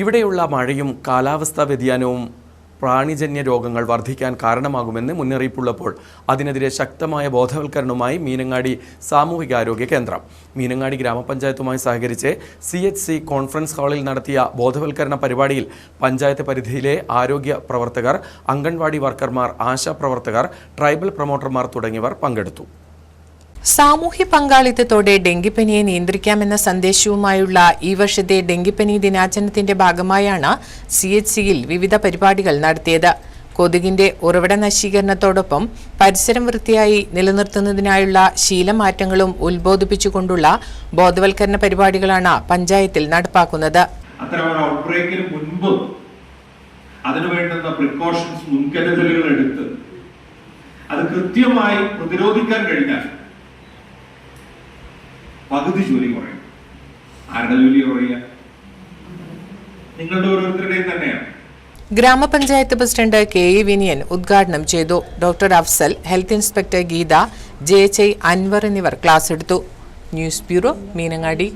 ഇവിടെയുള്ള മഴയും കാലാവസ്ഥാ വ്യതിയാനവും പ്രാണിജന്യ രോഗങ്ങൾ വർദ്ധിക്കാൻ കാരണമാകുമെന്ന് മുന്നറിയിപ്പുള്ളപ്പോൾ അതിനെതിരെ ശക്തമായ ബോധവൽക്കരണവുമായി മീനങ്ങാടി സാമൂഹികാരോഗ്യ കേന്ദ്രം. മീനങ്ങാടി ഗ്രാമപഞ്ചായത്തുമായി സഹകരിച്ച് സി എച്ച് സി കോൺഫറൻസ് ഹാളിൽ നടത്തിയ ബോധവൽക്കരണ പരിപാടിയിൽ പഞ്ചായത്ത് പരിധിയിലെ ആരോഗ്യ പ്രവർത്തകർ അംഗൻവാടി വർക്കർമാർ ആശാ പ്രവർത്തകർ ട്രൈബൽ പ്രൊമോട്ടർമാർ തുടങ്ങിയവർ പങ്കെടുത്തു. സാമൂഹ്യ പങ്കാളിത്തത്തോടെ ഡെങ്കിപ്പനിയെ നിയന്ത്രിക്കാമെന്ന സന്ദേശവുമായുള്ള ഈ വർഷത്തെ ഡെങ്കിപ്പനി ദിനാചരണത്തിന്റെ ഭാഗമായാണ് സി എച്ച് സിയിൽ വിവിധ പരിപാടികൾ നടത്തിയത്. കൊതുകിന്റെ ഉറവിട നശീകരണത്തോടൊപ്പം പരിസരം വൃത്തിയായി നിലനിർത്തുന്നതിനായുള്ള ശീലമാറ്റങ്ങളും ഉത്ബോധിപ്പിച്ചുകൊണ്ടുള്ള ബോധവൽക്കരണ പരിപാടികളാണ് പഞ്ചായത്തിൽ നടപ്പാക്കുന്നത്. മുൻപ് പ്രിക്കോഷൻസ് അത് കൃത്യമായി പ്രതിരോധിക്കാൻ കഴിഞ്ഞാൽ പകുതി ജോലി കുറയും. ആരുടെ ജോലി കുറയുക? നിങ്ങളുടെ ഓരോരുത്തരുടെയും തന്നെയാണ് ഗ്രാമപഞ്ചായത്ത് പ്രസിഡന്റ് കെ ഇ വിനിയൻ ഉദ്ഘാടനം ചെയ്തു. Doctor Afsal health inspector Geetha J H I Anwar എന്നിവർ ക്ലാസ് എടുത്തു. News bureau Meenangadi.